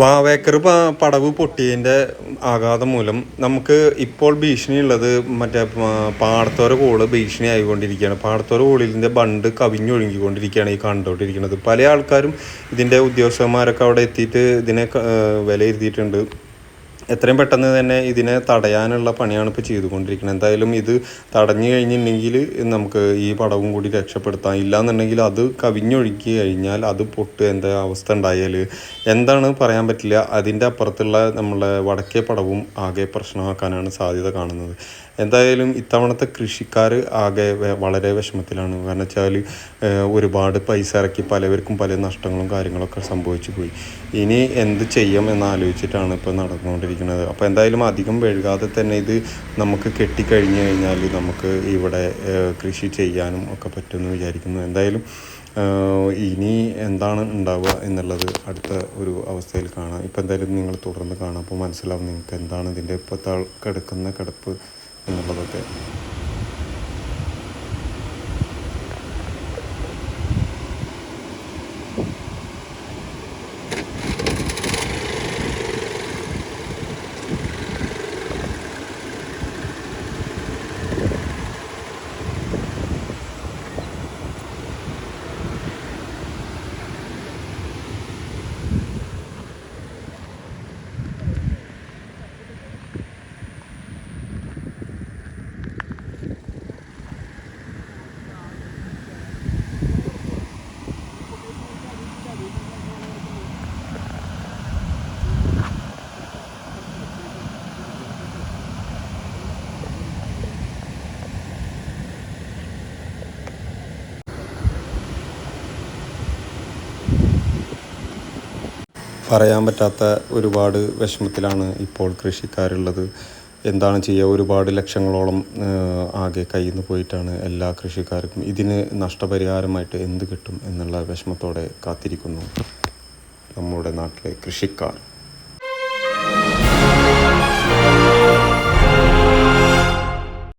വാവേക്കർ പടവ് പൊട്ടിയതിന്റെ ആഘാതം മൂലം നമുക്ക് ഇപ്പോൾ ഭീഷണിയുള്ളത് മറ്റേ പാടത്തോര കോൾ ഭീഷണി ആയിക്കൊണ്ടിരിക്കുകയാണ്. പാടത്തോര കോളിന്റെ ബണ്ട് കവിഞ്ഞൊഴുകിക്കൊണ്ടിരിക്കുകയാണ് ഈ കണ്ടുകൊണ്ടിരിക്കുന്നത് പല ആൾക്കാരും ഇതിന്റെ ഉദ്യോഗസ്ഥന്മാരൊക്കെ അവിടെ എത്തിയിട്ട് ഇതിനെ വിലയിരുത്തിയിട്ടുണ്ട്. എത്രയും പെട്ടെന്ന് തന്നെ ഇതിനെ തടയാനുള്ള പണിയാണ് ഇപ്പോൾ ചെയ്തുകൊണ്ടിരിക്കുന്നത്. എന്തായാലും ഇത് തടഞ്ഞു കഴിഞ്ഞിട്ടുണ്ടെങ്കിൽ നമുക്ക് ഈ പടവും കൂടി രക്ഷപ്പെടുത്താം. ഇല്ലാന്നുണ്ടെങ്കിൽ അത് കവിഞ്ഞൊഴുക്കി കഴിഞ്ഞാൽ അത് പൊട്ട് എന്താ അവസ്ഥ ഉണ്ടായാൽ എന്താണ് പറയാൻ പറ്റില്ല. അതിന്റെ അപ്പുറത്തുള്ള നമ്മളെ വടക്കേ പടവും ആകെ പ്രശ്നമാക്കാനാണ് സാധ്യത കാണുന്നത്. എന്തായാലും ഇത്തവണത്തെ കൃഷിക്കാർ ആകെ വളരെ വിഷമത്തിലാണ്. കാരണം വെച്ചാൽ ഒരുപാട് പൈസ ഇറക്കി പലവർക്കും പല നഷ്ടങ്ങളും കാര്യങ്ങളൊക്കെ സംഭവിച്ചു പോയി. ഇനി എന്ത് ചെയ്യാം എന്ന് ആലോചിച്ചിട്ടാണ് ഇപ്പോൾ നടന്നുകൊണ്ടിരിക്കുന്നത്. അപ്പോൾ എന്തായാലും അധികം വഴുകാതെ തന്നെ ഇത് നമുക്ക് കെട്ടിക്കഴിഞ്ഞു കഴിഞ്ഞാൽ നമുക്ക് ഇവിടെ കൃഷി ചെയ്യാനും ഒക്കെ പറ്റുമെന്ന് വിചാരിക്കുന്നു. എന്തായാലും ഇനി എന്താണ് ഉണ്ടാവുക എന്നുള്ളത് അടുത്ത ഒരു അവസ്ഥയിൽ കാണാം. ഇപ്പോൾ എന്തായാലും നിങ്ങൾ തുടർന്ന് കാണാം. അപ്പോൾ മനസ്സിലാവും നിങ്ങൾക്ക് എന്താണ് ഇതിന്റെ ഇപ്പോഴത്തെ കിടക്കുന്ന കിടപ്പ് എന്നുള്ളതൊക്കെ. പറയാൻ പറ്റാത്ത ഒരുപാട് വിഷമത്തിലാണ് ഇപ്പോൾ കൃഷിക്കാരുള്ളത്. എന്താണ് ചെയ്യുക ഒരുപാട് ലക്ഷങ്ങളോളം ആകെ കയ്യിൽ നിന്ന് പോയിട്ടാണ് എല്ലാ കൃഷിക്കാർക്കും ഇതിന് നഷ്ടപരിഹാരമായിട്ട് എന്ത് കിട്ടും എന്നുള്ള വിഷമത്തോടെ കാത്തിരിക്കുന്നു നമ്മുടെ നാട്ടിലെ കൃഷിക്കാർ.